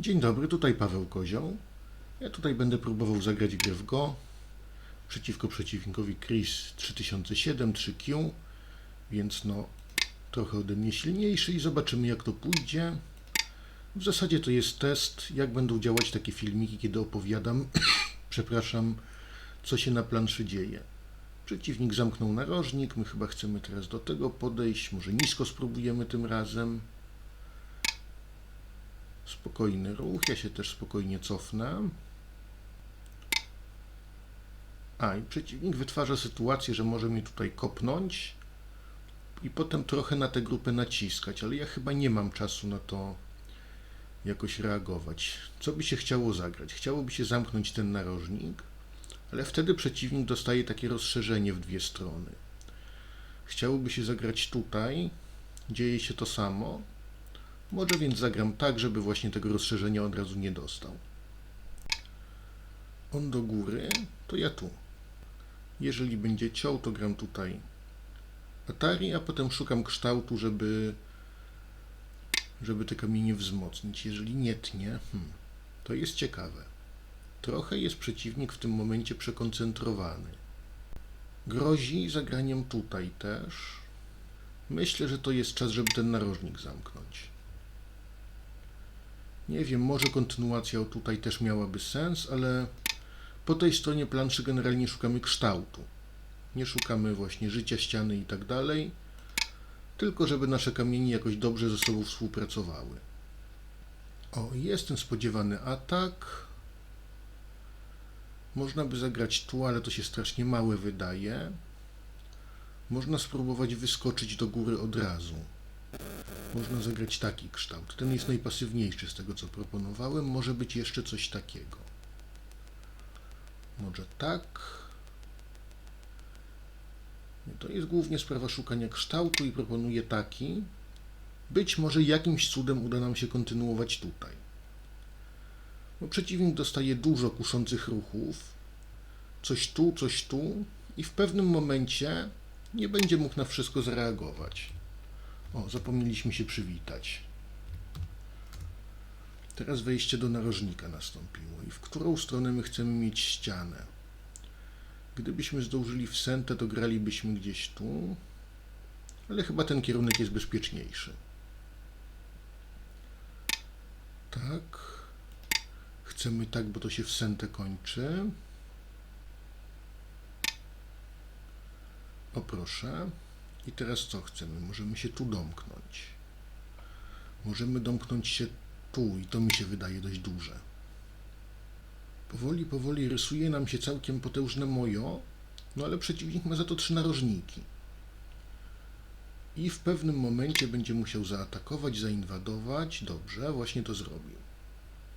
Dzień dobry, tutaj Paweł Kozioł. Ja tutaj będę próbował zagrać grę w Go przeciwko przeciwnikowi Chris 3007 3Q, więc no trochę ode mnie silniejszy i zobaczymy jak to pójdzie. W zasadzie to jest test, jak będą działać takie filmiki, kiedy opowiadam, przepraszam, co się na planszy dzieje. Przeciwnik zamknął narożnik, my chyba chcemy teraz do tego podejść, może nisko spróbujemy tym razem. Spokojny ruch, ja się też spokojnie cofnę. A, i przeciwnik wytwarza sytuację, że może mnie tutaj kopnąć i potem trochę na tę grupę naciskać, ale ja chyba nie mam czasu na to jakoś reagować. Co by się chciało zagrać? Chciałoby się zamknąć ten narożnik, ale wtedy przeciwnik dostaje takie rozszerzenie w dwie strony. Chciałoby się zagrać tutaj, dzieje się to samo, może więc zagram tak, żeby właśnie tego rozszerzenia od razu nie dostał. On do góry, to ja tu. Jeżeli będzie ciął, to gram tutaj Atari, a potem szukam kształtu, żeby, żeby te kamienie wzmocnić. Jeżeli nie tnie, hmm, to jest ciekawe. Trochę jest przeciwnik w tym momencie przekoncentrowany. Grozi zagraniem tutaj też. Myślę, że to jest czas, żeby ten narożnik zamknąć. Nie wiem, może kontynuacja tutaj też miałaby sens, ale po tej stronie planszy generalnie szukamy kształtu. Nie szukamy właśnie życia ściany i tak dalej, tylko żeby nasze kamienie jakoś dobrze ze sobą współpracowały. O, jest ten spodziewany atak. Można by zagrać tu, ale to się strasznie małe wydaje. Można spróbować wyskoczyć do góry od razu. Można zagrać taki kształt. Ten jest najpasywniejszy z tego, co proponowałem. Może być jeszcze coś takiego. Może tak. To jest głównie sprawa szukania kształtu i proponuję taki. Być może jakimś cudem uda nam się kontynuować tutaj. Bo przeciwnik dostaje dużo kuszących ruchów. Coś tu, coś tu. I w pewnym momencie nie będzie mógł na wszystko zareagować. O, zapomnieliśmy się przywitać. Teraz wejście do narożnika nastąpiło. I w którą stronę my chcemy mieć ścianę? Gdybyśmy zdążyli w sentę, to gralibyśmy gdzieś tu. Ale chyba ten kierunek jest bezpieczniejszy. Tak. Chcemy tak, bo to się w sentę kończy. O proszę. I teraz co chcemy? Możemy się tu domknąć. Możemy domknąć się tu i to mi się wydaje dość duże. Powoli, powoli rysuje nam się całkiem potężne mojo, no ale przeciwnik ma za to trzy narożniki. I w pewnym momencie będzie musiał zaatakować, zainwadować. Dobrze, właśnie to zrobił.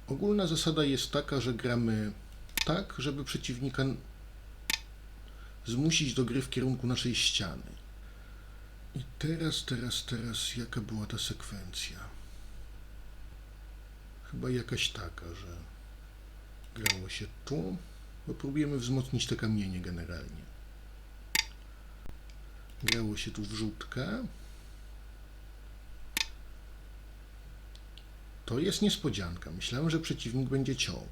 Ogólna zasada jest taka, że gramy tak, żeby przeciwnika zmusić do gry w kierunku naszej ściany. Teraz, teraz, teraz, jaka była ta sekwencja? Chyba jakaś taka, że grało się tu, bo próbujemy wzmocnić te kamienie generalnie. Grało się tu wrzutkę. To jest niespodzianka. Myślałem, że przeciwnik będzie ciął.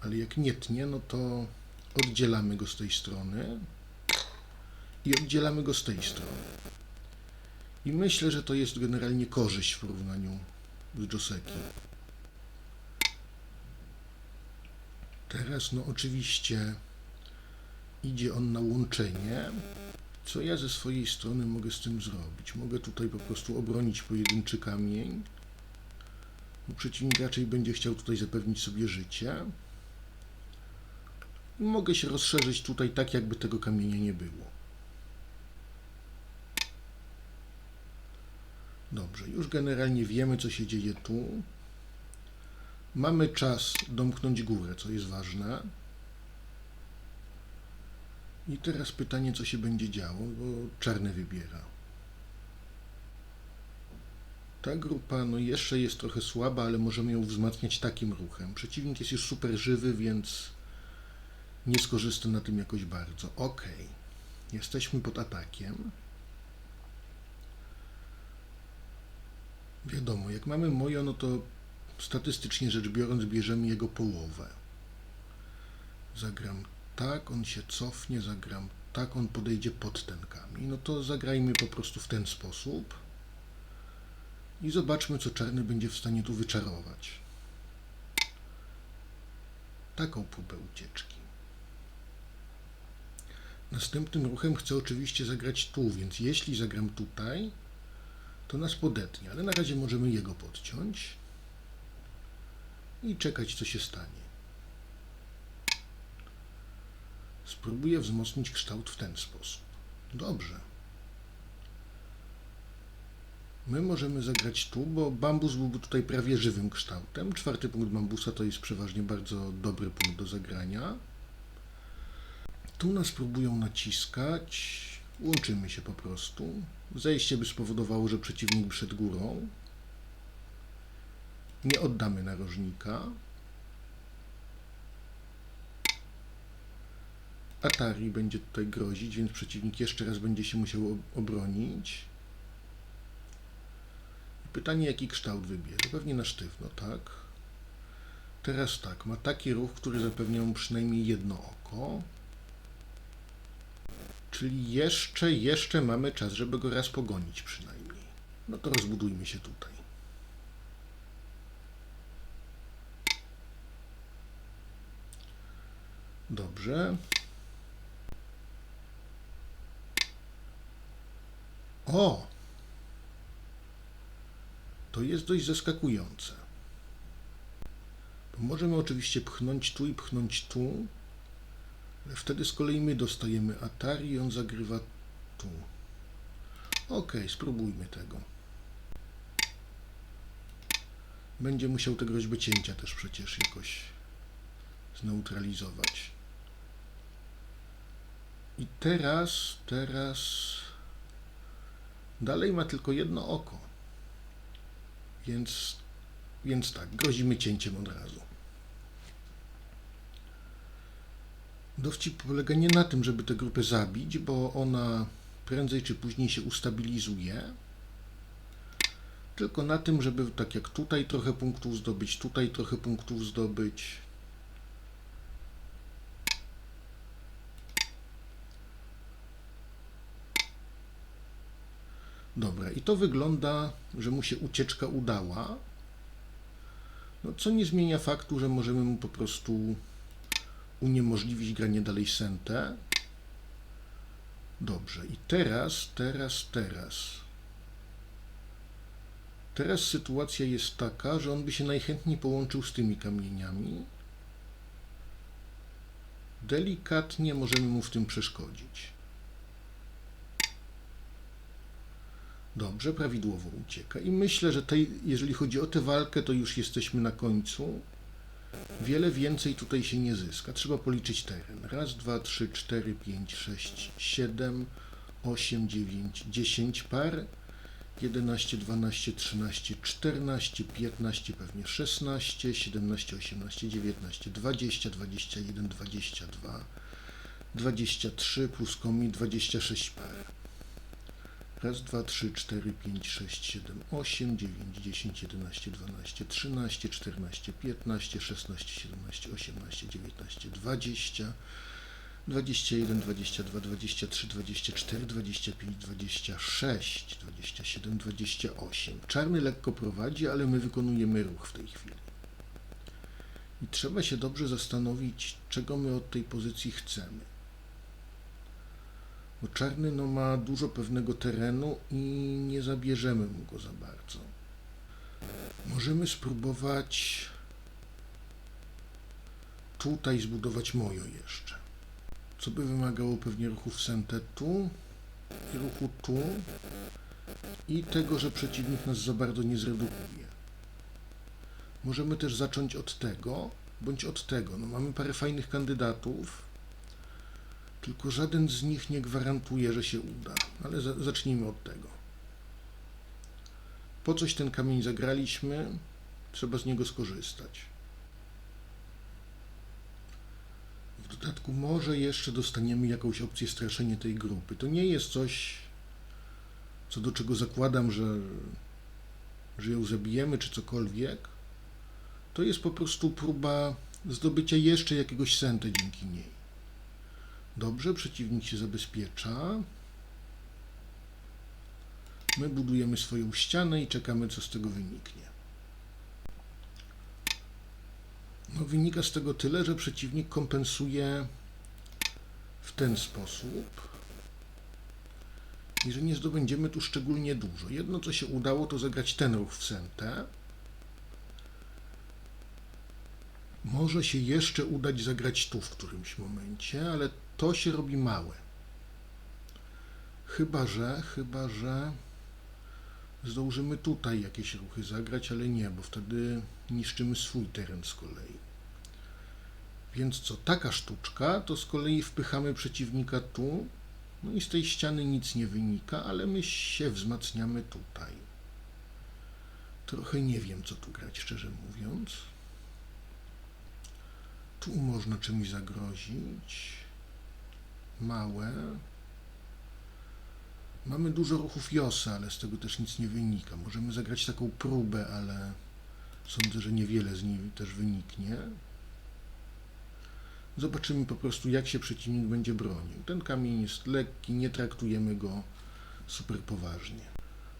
Ale jak nie tnie, no to oddzielamy go z tej strony i oddzielamy go z tej strony. I myślę, że to jest generalnie korzyść w porównaniu z Josekiem. Teraz, no oczywiście, idzie on na łączenie. Co ja ze swojej strony mogę z tym zrobić? Mogę tutaj po prostu obronić pojedynczy kamień. Przeciwnik raczej będzie chciał tutaj zapewnić sobie życie. Mogę się rozszerzyć tutaj tak, jakby tego kamienia nie było. Dobrze, już generalnie wiemy, co się dzieje tu. Mamy czas domknąć górę, co jest ważne. I teraz pytanie, co się będzie działo, bo czarny wybiera. Ta grupa no jeszcze jest trochę słaba, ale możemy ją wzmacniać takim ruchem. Przeciwnik jest już super żywy, więc nie skorzysta na tym jakoś bardzo. Ok, jesteśmy pod atakiem. Wiadomo, jak mamy mojo, no to statystycznie rzecz biorąc bierzemy jego połowę. Zagram tak, on się cofnie, zagram tak, on podejdzie pod ten kamień. No to zagrajmy po prostu w ten sposób i zobaczmy, co czarny będzie w stanie tu wyczarować. Taką próbę ucieczki. Następnym ruchem chcę oczywiście zagrać tu, więc jeśli zagram tutaj, to nas podetnie, ale na razie możemy jego podciąć i czekać, co się stanie. Spróbuję wzmocnić kształt w ten sposób. Dobrze. My możemy zagrać tu, bo bambus byłby tutaj prawie żywym kształtem. Czwarty punkt bambusa to jest przeważnie bardzo dobry punkt do zagrania. Tu nas próbują naciskać. Łączymy się po prostu. Zejście by spowodowało, że przeciwnik szedł górą. Nie oddamy narożnika. Atari będzie tutaj grozić, więc przeciwnik jeszcze raz będzie się musiał ob- obronić. Pytanie, jaki kształt wybierze? Pewnie na sztywno, tak? Teraz tak, ma taki ruch, który zapewnia mu przynajmniej jedno oko. Czyli jeszcze, jeszcze mamy czas, żeby go raz pogonić przynajmniej. No to rozbudujmy się tutaj. Dobrze. O! To jest dość zaskakujące. Możemy oczywiście pchnąć tu i pchnąć tu, wtedy z kolei my dostajemy Atari i on zagrywa tu. Ok, spróbujmy tego. Będzie musiał tę groźbę cięcia też przecież jakoś zneutralizować. I teraz, teraz dalej ma tylko jedno oko. Więc, więc tak, grozimy cięciem od razu. Dowcip polega nie na tym, żeby tę grupę zabić, bo ona prędzej czy później się ustabilizuje, tylko na tym, żeby tak jak tutaj trochę punktów zdobyć, tutaj trochę punktów zdobyć. Dobra, i to wygląda, że mu się ucieczka udała, no, co nie zmienia faktu, że możemy mu po prostu uniemożliwić granie dalej sentę. Dobrze, i teraz, teraz, teraz. Teraz sytuacja jest taka, że on by się najchętniej połączył z tymi kamieniami. Delikatnie możemy mu w tym przeszkodzić. Dobrze, prawidłowo ucieka. I myślę, że tej, jeżeli chodzi o tę walkę, to już jesteśmy na końcu. Wiele więcej tutaj się nie zyska. Trzeba policzyć teren. Raz, dwa, trzy, cztery, pięć, sześć, siedem, osiem, dziewięć, dziesięć par. 11, 12, 13, 14, 15, pewnie 16, 17, 18, 19, 20, 21, 22, 23 plus komi 26 par. Raz, dwa, trzy, cztery, pięć, sześć, siedem, osiem, dziewięć, dziesięć, jedenaście, dwanaście, trzynaście, czternaście, piętnaście, szesnaście, siedemnaście, osiemnaście, dziewiętnaście, dwadzieścia, dwadzieścia jeden, dwadzieścia dwa, dwadzieścia trzy, dwadzieścia cztery, dwadzieścia pięć, dwadzieścia sześć, dwadzieścia siedem, dwadzieścia osiem. Czarny lekko prowadzi, ale my wykonujemy ruch w tej chwili. I trzeba się dobrze zastanowić, czego my od tej pozycji chcemy. Bo czarny no, ma dużo pewnego terenu i nie zabierzemy mu go za bardzo. Możemy spróbować tutaj zbudować mojo jeszcze. Co by wymagało pewnie ruchów sentetu i ruchu tu i tego, że przeciwnik nas za bardzo nie zredukuje. Możemy też zacząć od tego, bądź od tego. No, mamy parę fajnych kandydatów, tylko żaden z nich nie gwarantuje, że się uda. Ale za, zacznijmy od tego. Po coś ten kamień zagraliśmy, trzeba z niego skorzystać. W dodatku może jeszcze dostaniemy jakąś opcję straszenia tej grupy. To nie jest coś, co do czego zakładam, że, że ją zabijemy czy cokolwiek, To jest po prostu próba zdobycia jeszcze jakiegoś sente dzięki niej. Dobrze, przeciwnik się zabezpiecza. My budujemy swoją ścianę i czekamy, co z tego wyniknie. No, wynika z tego tyle, że przeciwnik kompensuje w ten sposób i że nie zdobędziemy tu szczególnie dużo. Jedno, co się udało, to zagrać ten ruch w sentę. Może się jeszcze udać zagrać tu w którymś momencie, ale to się robi małe. Chyba, że, chyba, że zdążymy tutaj jakieś ruchy zagrać, ale nie, bo wtedy niszczymy swój teren z kolei. Więc co, taka sztuczka, to z kolei wpychamy przeciwnika tu, no i z tej ściany nic nie wynika, ale my się wzmacniamy tutaj. Trochę nie wiem, co tu grać, szczerze mówiąc. Tu można czymś zagrozić. Małe. Mamy dużo ruchów Josa, ale z tego też nic nie wynika. Możemy zagrać taką próbę, ale sądzę, że niewiele z niej też wyniknie. Zobaczymy po prostu, jak się przeciwnik będzie bronił. Ten kamień jest lekki, nie traktujemy go super poważnie.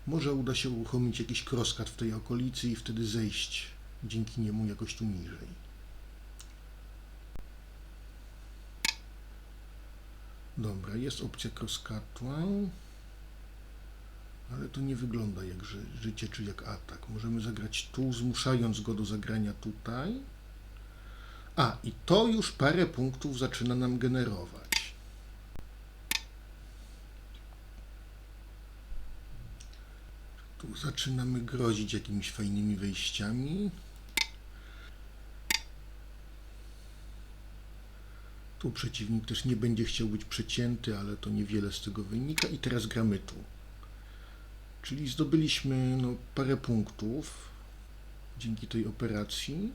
Może uda się uruchomić jakiś kroskat w tej okolicy i wtedy zejść dzięki niemu jakoś tu niżej. Dobra, jest opcja kroskatła, ale to nie wygląda jak ży życie czy jak atak. Możemy zagrać tu, zmuszając go do zagrania tutaj. A, i to już parę punktów zaczyna nam generować. Tu zaczynamy grozić jakimiś fajnymi wejściami. Tu przeciwnik też nie będzie chciał być przecięty, ale to niewiele z tego wynika. I teraz gramy tu. Czyli zdobyliśmy no, parę punktów dzięki tej operacji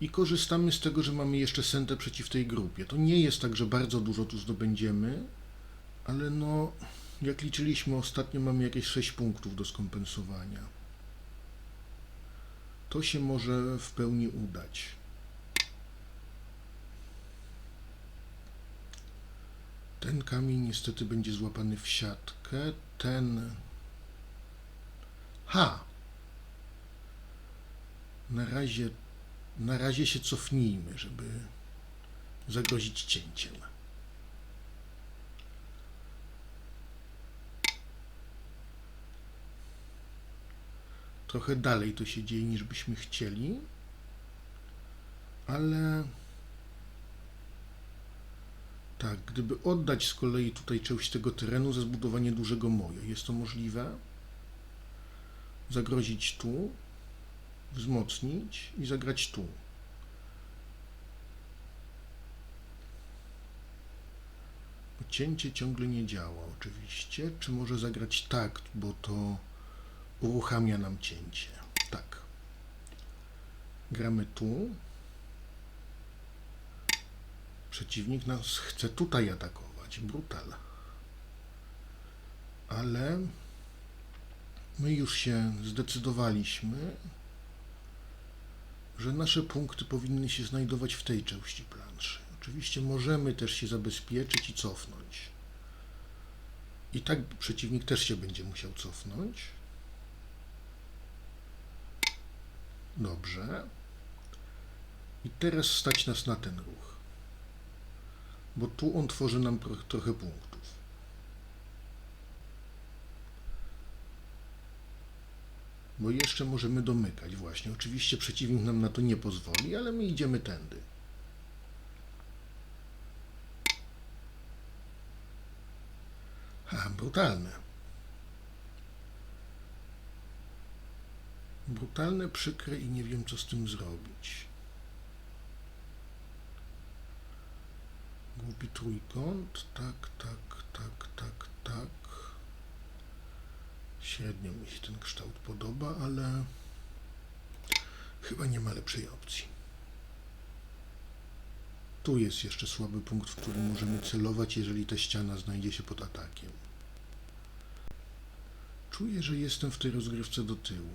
i korzystamy z tego, że mamy jeszcze sentę przeciw tej grupie. To nie jest tak, że bardzo dużo tu zdobędziemy, ale no, jak liczyliśmy ostatnio, mamy jakieś 6 punktów do skompensowania. To się może w pełni udać. Ten kamień niestety będzie złapany w siatkę. Ten. Ha! Na razie, na razie się cofnijmy, żeby zagrozić cięciem. Trochę dalej to się dzieje niż byśmy chcieli, ale tak, gdyby oddać z kolei tutaj część tego terenu za zbudowanie dużego moja, jest to możliwe? Zagrozić tu, wzmocnić i zagrać tu. Cięcie ciągle nie działa oczywiście. Czy może zagrać tak, bo to uruchamia nam cięcie? Tak. Gramy tu. Przeciwnik nas chce tutaj atakować. Brutal. Ale my już się zdecydowaliśmy, że nasze punkty powinny się znajdować w tej części planszy. Oczywiście możemy też się zabezpieczyć i cofnąć. I tak przeciwnik też się będzie musiał cofnąć. Dobrze. I teraz stać nas na ten ruch bo tu on tworzy nam trochę punktów. Bo jeszcze możemy domykać właśnie. Oczywiście przeciwnik nam na to nie pozwoli, ale my idziemy tędy. A, brutalne. Brutalne, przykre i nie wiem, co z tym zrobić. Głupi trójkąt. Tak, tak, tak, tak, tak. Średnio mi się ten kształt podoba, ale chyba nie ma lepszej opcji. Tu jest jeszcze słaby punkt, w którym możemy celować, jeżeli ta ściana znajdzie się pod atakiem. Czuję, że jestem w tej rozgrywce do tyłu.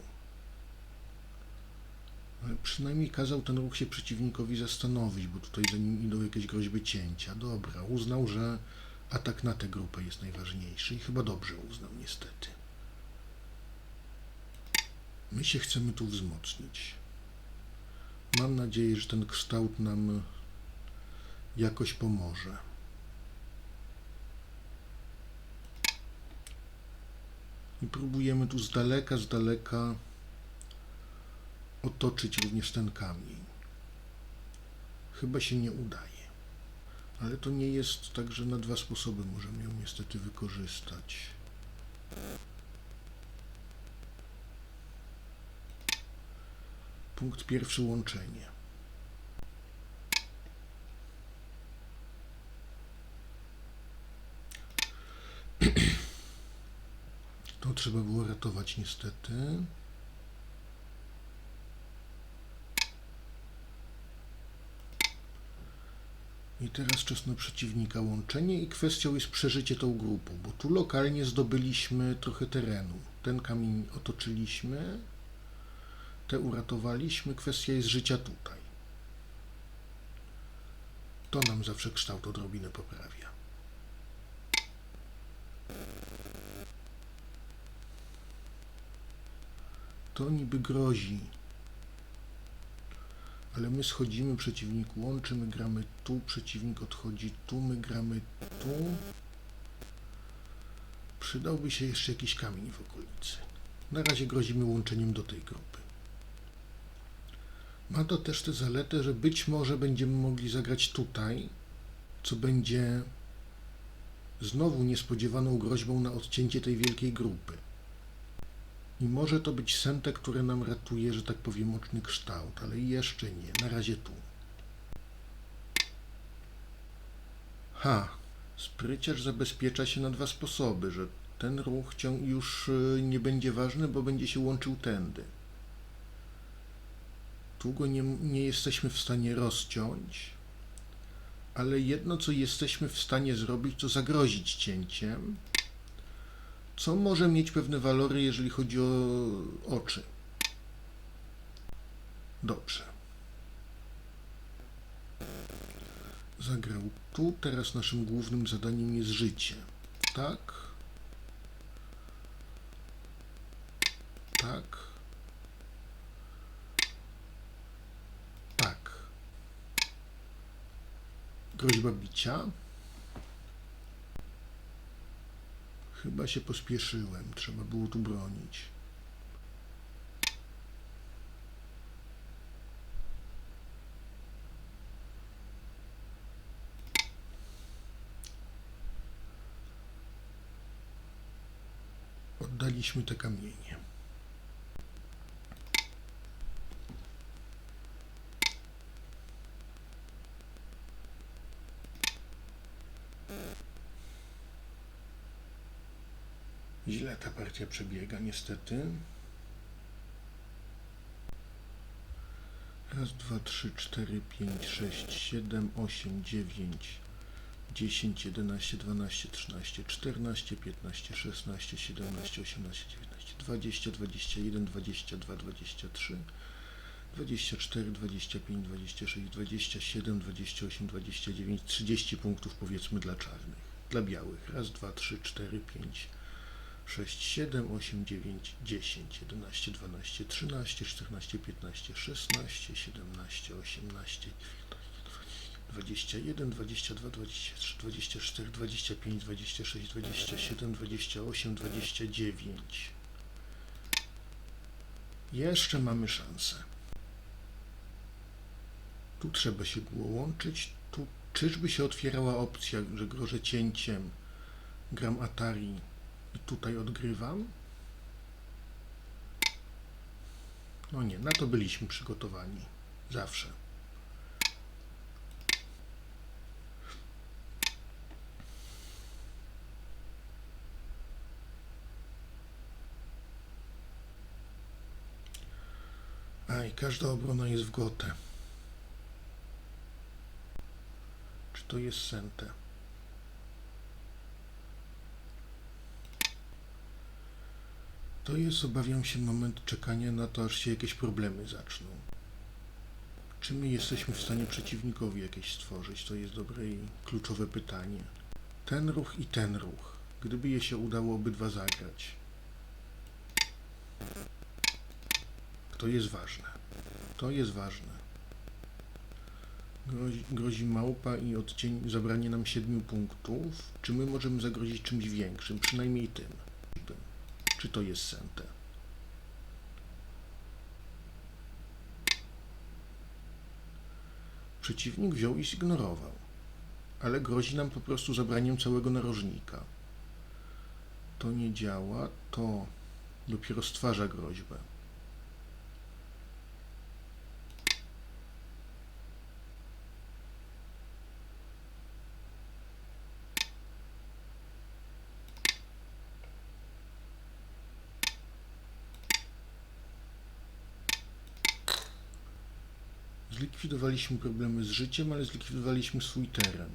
Przynajmniej kazał ten ruch się przeciwnikowi zastanowić, bo tutaj za nim idą jakieś groźby cięcia. Dobra, uznał, że atak na tę grupę jest najważniejszy i chyba dobrze uznał, niestety. My się chcemy tu wzmocnić. Mam nadzieję, że ten kształt nam jakoś pomoże. I próbujemy tu z daleka, z daleka otoczyć również ten kamień. Chyba się nie udaje. Ale to nie jest tak, że na dwa sposoby możemy ją niestety wykorzystać. Punkt pierwszy łączenie. To trzeba było ratować niestety. I teraz czas na przeciwnika łączenie i kwestią jest przeżycie tą grupą, bo tu lokalnie zdobyliśmy trochę terenu. Ten kamień otoczyliśmy, te uratowaliśmy, kwestia jest życia tutaj. To nam zawsze kształt odrobinę poprawia. To niby grozi, ale my schodzimy, przeciwnik łączy, my gramy tu, przeciwnik odchodzi tu, my gramy tu. Przydałby się jeszcze jakiś kamień w okolicy. Na razie grozimy łączeniem do tej grupy. Ma to też tę zaletę, że być może będziemy mogli zagrać tutaj, co będzie znowu niespodziewaną groźbą na odcięcie tej wielkiej grupy. I może to być sente, które nam ratuje, że tak powiem, oczny kształt, ale jeszcze nie. Na razie tu. Ha! Spryciarz zabezpiecza się na dwa sposoby, że ten ruch już y, nie będzie ważny, bo będzie się łączył tędy. Tu go nie, nie jesteśmy w stanie rozciąć, ale jedno, co jesteśmy w stanie zrobić, to zagrozić cięciem, co może mieć pewne walory, jeżeli chodzi o oczy. Dobrze. Zagrał tu. Teraz naszym głównym zadaniem jest życie. Tak. Tak. Tak. Groźba bicia. Chyba się pospieszyłem. Trzeba było tu bronić. Oddaliśmy te kamienie. Ta partia przebiega, niestety. Raz, dwa, trzy, cztery, pięć, sześć, siedem, osiem, dziewięć, dziesięć, jedenaście, dwanaście, trzynaście, czternaście, piętnaście, szesnaście, siedemnaście, osiemnaście, dziewiętnaście, dwadzieścia, dwadzieścia jeden, dwadzieścia dwa, dwadzieścia trzy, dwadzieścia cztery, dwadzieścia pięć, dwadzieścia sześć, dwadzieścia siedem, dwadzieścia osiem, dwadzieścia dziewięć, trzydzieści punktów powiedzmy dla czarnych. Dla białych. Raz, dwa, trzy, cztery, pięć, 6, 7, 8, 9, 10, 11, 12, 13, 14, 15, 16, 17, 18, 21, 22, 23, 24, 25, 26, 27, 28, 29. Jeszcze mamy szansę. Tu trzeba się było łączyć. Tu czyżby się otwierała opcja, że grożę cięciem, gram Atari i tutaj odgrywam. No nie, na to byliśmy przygotowani. Zawsze. Aj, każda obrona jest w gotę. Czy to jest sente? To jest, obawiam się, moment czekania na to, aż się jakieś problemy zaczną. Czy my jesteśmy w stanie przeciwnikowi jakieś stworzyć? To jest dobre i kluczowe pytanie. Ten ruch i ten ruch. Gdyby je się udało obydwa zagrać. To jest ważne. To jest ważne. Grozi, grozi małpa i odcień zabranie nam siedmiu punktów. Czy my możemy zagrozić czymś większym? Przynajmniej tym. Czy to jest sente? Przeciwnik wziął i zignorował, ale grozi nam po prostu zabraniem całego narożnika. To nie działa, to dopiero stwarza groźbę. Zlikwidowaliśmy problemy z życiem, ale zlikwidowaliśmy swój teren,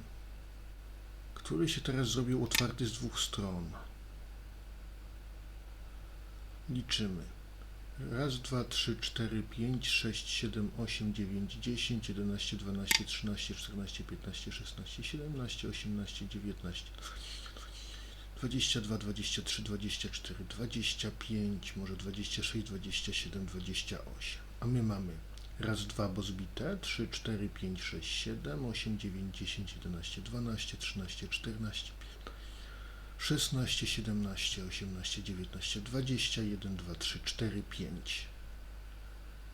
który się teraz zrobił otwarty z dwóch stron. Liczymy. Raz, dwa, trzy, cztery, pięć, sześć, siedem, osiem, dziewięć, dziesięć, jedenaście, dwanaście, trzynaście, czternaście, piętnaście, szesnaście, siedemnaście, osiemnaście, dziewiętnaście, dwadzieścia dwa, dwadzieścia trzy, dwadzieścia cztery, dwadzieścia pięć, może dwadzieścia sześć, dwadzieścia siedem, dwadzieścia osiem. A my mamy raz, dwa, bo zbite, trzy, cztery, pięć, sześć, siedem, osiem, dziewięć, dziesięć, jedenaście, dwanaście, trzynaście, czternaście, 16, 17, 18, 19, 20, 1, 2, 3, 4, 5.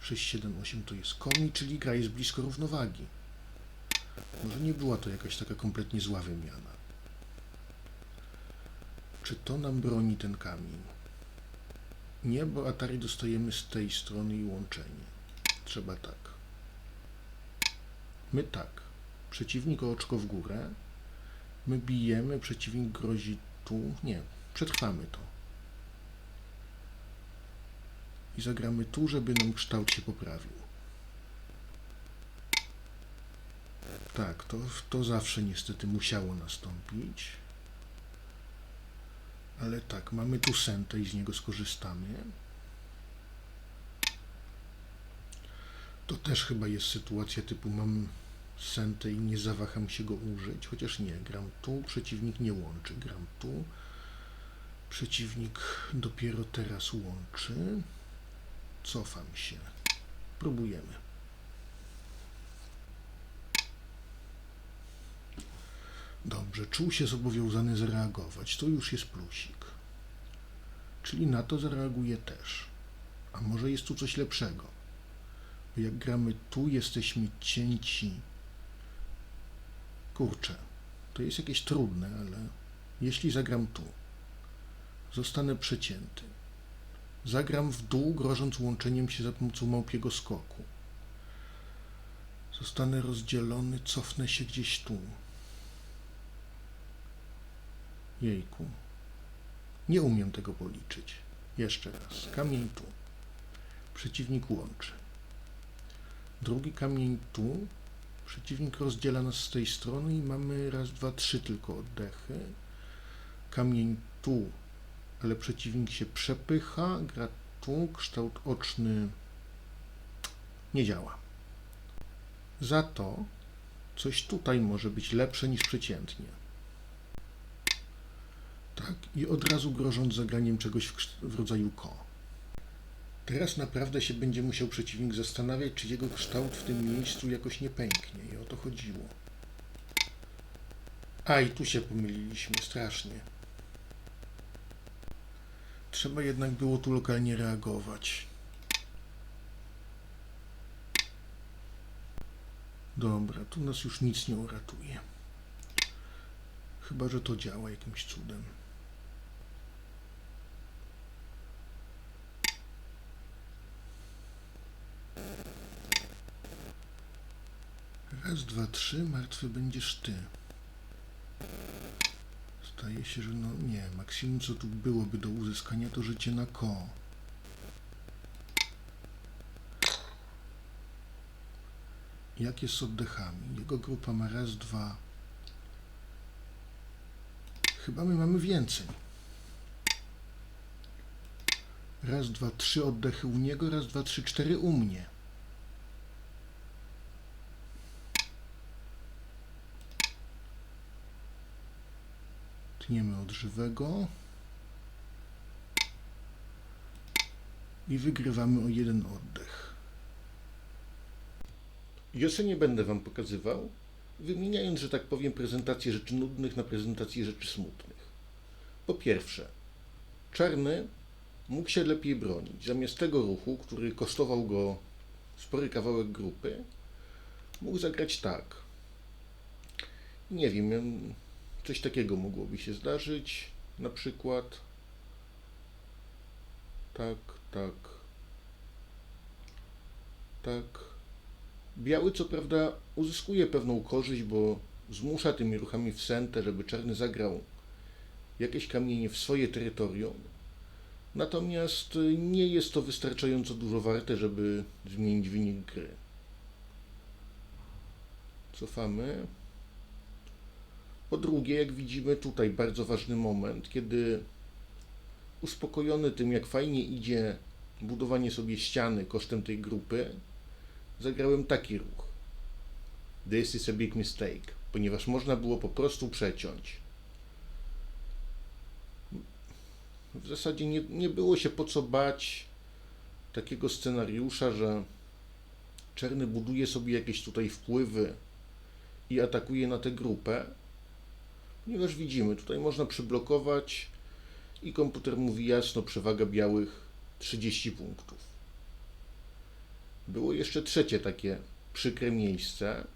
6, 7, 8 to jest komi, czyli gra jest blisko równowagi. Może nie była to jakaś taka kompletnie zła wymiana. Czy to nam broni ten kamień? Nie, bo Atari dostajemy z tej strony i łączenie. Trzeba tak. My tak. Przeciwnik oczko w górę. My bijemy, przeciwnik grozi tu. Nie, przetrwamy to. I zagramy tu, żeby nam kształt się poprawił. Tak, to, to zawsze niestety musiało nastąpić. Ale tak, mamy tu sentę i z niego skorzystamy. To też chyba jest sytuacja typu mam sentę i nie zawaham się go użyć, chociaż nie, gram tu, przeciwnik nie łączy, gram tu, przeciwnik dopiero teraz łączy, cofam się, próbujemy. Dobrze, czuł się zobowiązany zareagować, to już jest plusik. Czyli na to zareaguje też. A może jest tu coś lepszego? Jak gramy tu, jesteśmy cięci kurczę, to jest jakieś trudne, ale jeśli zagram tu, zostanę przecięty. Zagram w dół, grożąc łączeniem się za pomocą małpiego skoku. Zostanę rozdzielony, cofnę się gdzieś tu. Jejku. Nie umiem tego policzyć. Jeszcze raz. Kamień tu. Przeciwnik łączy. Drugi kamień tu, Przeciwnik rozdziela nas z tej strony i mamy raz, dwa, trzy tylko oddechy. Kamień tu, ale przeciwnik się przepycha, gra tu, kształt oczny nie działa. Za to coś tutaj może być lepsze niż przeciętnie. Tak, i od razu grożąc zagraniem czegoś w, w rodzaju ko. Teraz naprawdę się będzie musiał przeciwnik zastanawiać, czy jego kształt w tym miejscu jakoś nie pęknie. I o to chodziło. A, i tu się pomyliliśmy strasznie. Trzeba jednak było tu lokalnie reagować. Dobra, tu nas już nic nie uratuje. Chyba, że to działa jakimś cudem. Raz, dwa, trzy, martwy będziesz ty. Zdaje się, że no nie, maksimum co tu byłoby do uzyskania to życie na ko. Jak jest z oddechami? Jego grupa ma raz, dwa. Chyba my mamy więcej. Raz, dwa, trzy oddechy u niego, raz, dwa, trzy, cztery u mnie. Tniemy od żywego. I wygrywamy o jeden oddech. Jose nie będę Wam pokazywał, wymieniając, że tak powiem, prezentację rzeczy nudnych na prezentację rzeczy smutnych. Po pierwsze, Czarny mógł się lepiej bronić. Zamiast tego ruchu, który kosztował go spory kawałek grupy, mógł zagrać tak. Nie wiem, em, coś takiego mogłoby się zdarzyć. Na przykład tak, tak, tak. Biały co prawda uzyskuje pewną korzyść, bo zmusza tymi ruchami w sentę, żeby czarny zagrał jakieś kamienie w swoje terytorium. Natomiast y, nie jest to wystarczająco dużo warte, żeby zmienić wynik gry. Cofamy. Po drugie, jak widzimy tutaj bardzo ważny moment, kiedy uspokojony tym, jak fajnie idzie budowanie sobie ściany kosztem tej grupy, zagrałem taki ruch. This is a big mistake, ponieważ można było po prostu przeciąć. W zasadzie nie, nie było się po co bać takiego scenariusza, że Czerny buduje sobie jakieś tutaj wpływy i atakuje na tę grupę, ponieważ widzimy, tutaj można przyblokować i komputer mówi jasno, przewaga białych 30 punktów. Było jeszcze trzecie takie przykre miejsce,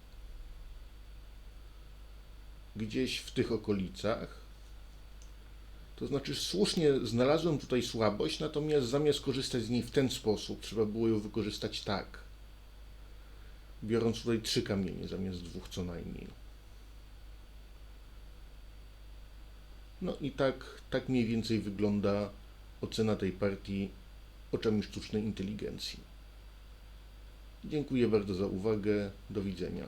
gdzieś w tych okolicach. To znaczy, słusznie znalazłem tutaj słabość, natomiast zamiast korzystać z niej w ten sposób, trzeba było ją wykorzystać tak. Biorąc tutaj trzy kamienie zamiast dwóch co najmniej. No i tak, tak mniej więcej wygląda ocena tej partii oczami sztucznej inteligencji. Dziękuję bardzo za uwagę. Do widzenia.